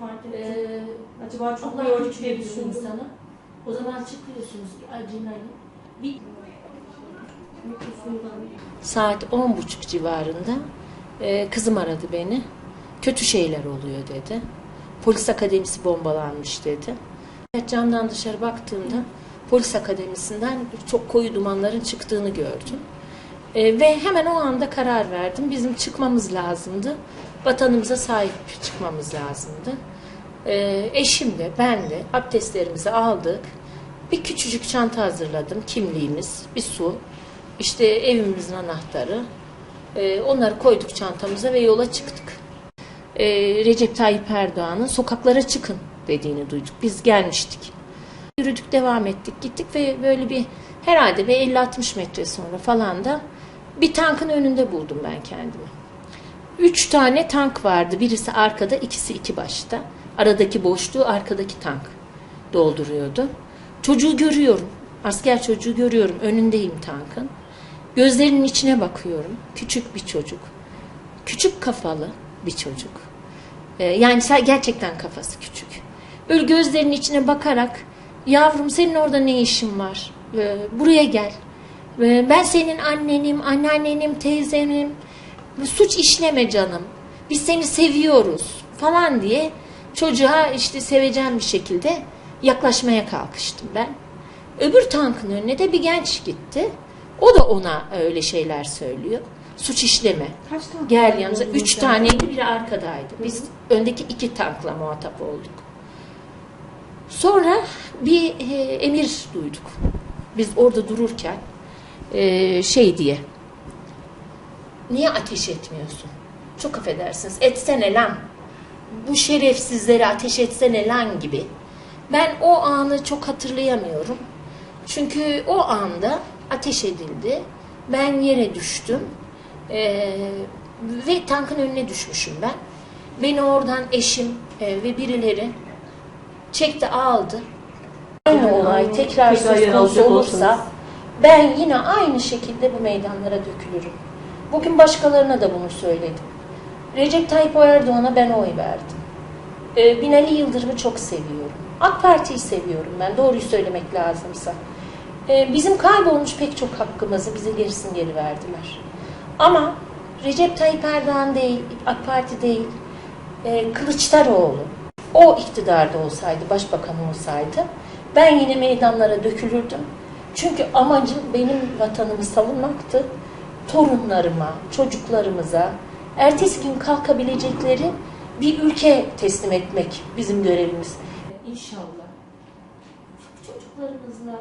fark ettim. Ee, Acaba çok Allah gördük güç diye düşündüm. insana. O zaman çıkıyorsunuz adrenalin. Bir saat on buçuk civarında e, kızım aradı beni. Kötü şeyler oluyor dedi. Polis akademisi bombalanmış dedi. Camdan dışarı baktığımda polis akademisinden çok koyu dumanların çıktığını gördüm. E, ve hemen o anda karar verdim. Bizim çıkmamız lazımdı. Vatanımıza sahip çıkmamız lazımdı. E, eşim de ben de abdestlerimizi aldık. Bir küçücük çanta hazırladım. Kimliğimiz, bir su, işte evimizin anahtarı. E, onları koyduk çantamıza ve yola çıktık. E, Recep Tayyip Erdoğan'ın sokaklara çıkın dediğini duyduk. Biz gelmiştik. Yürüdük devam ettik gittik ve böyle bir herhalde bir 50-60 metre sonra falan da bir tankın önünde buldum ben kendimi. Üç tane tank vardı. Birisi arkada, ikisi iki başta. Aradaki boşluğu arkadaki tank dolduruyordu. Çocuğu görüyorum. Asker çocuğu görüyorum. Önündeyim tankın. Gözlerinin içine bakıyorum. Küçük bir çocuk. Küçük kafalı bir çocuk. Ee, yani gerçekten kafası küçük. Böyle gözlerinin içine bakarak yavrum senin orada ne işin var? Ee, buraya gel. Ee, ben senin annenim, anneannenim, teyzenim. Suç işleme canım. Biz seni seviyoruz falan diye çocuğa işte seveceğim bir şekilde yaklaşmaya kalkıştım ben. Öbür tankın önüne de bir genç gitti. O da ona öyle şeyler söylüyor. Suç işleme. Kaç tane? Gel yanımıza. Üç taneydi, biri arkadaydı. Biz öndeki iki tankla muhatap olduk. Sonra bir e, emir duyduk. Biz orada dururken e, şey diye. Niye ateş etmiyorsun? Çok affedersiniz. Etsene lan. Bu şerefsizlere ateş etsene lan gibi. Ben o anı çok hatırlayamıyorum. Çünkü o anda ateş edildi. Ben yere düştüm. Ee, ve tankın önüne düşmüşüm ben. Beni oradan eşim e, ve birileri çekti aldı. Aynı olay tekrar söz konusu olursa ben yine aynı şekilde bu meydanlara dökülürüm. Bugün başkalarına da bunu söyledim. Recep Tayyip Erdoğan'a ben oy verdim. Ee, Binali Yıldırım'ı çok seviyorum. AK Parti'yi seviyorum ben doğruyu söylemek lazımsa. Ee, bizim kaybolmuş pek çok hakkımızı bize gerisin geri verdiler. Ama Recep Tayyip Erdoğan değil, AK Parti değil, e, Kılıçdaroğlu o iktidarda olsaydı, başbakan olsaydı ben yine meydanlara dökülürdüm. Çünkü amacım benim vatanımı savunmaktı. Torunlarıma, çocuklarımıza ertesi gün kalkabilecekleri bir ülke teslim etmek bizim görevimiz. İnşallah çocuklarımızla